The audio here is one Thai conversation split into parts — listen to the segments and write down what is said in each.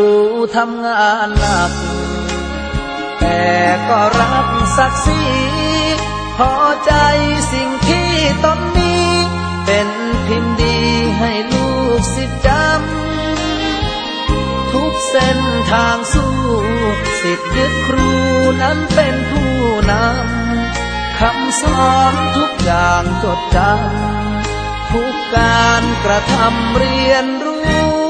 รูทำงานหนัก แต่ก็รักศักดิ์ศรีพอใจสิ่งที่ตอนมีเป็นพิมพ์ดีให้ลูกศิจำทุกเส้นทางสู้สิทธิ์ยึดครูนั้นเป็นผู้นำคำสอนทุกอย่างจดจำทุกการกระทำเรียนรู้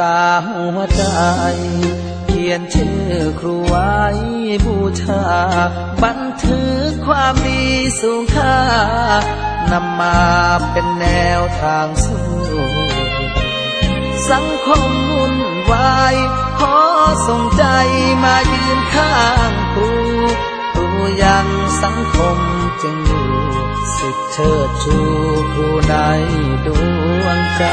กาหัวใจ เขียนชื่อครูไว้บูชา บันทึกความดีสูงค่านำมาเป็นแนวทางสู้สังคมวุ่นวายขอส่งใจมายืนข้างครูครูยังสังคมจึงอยู่สิทธิเชิดชูครูในดวงใจ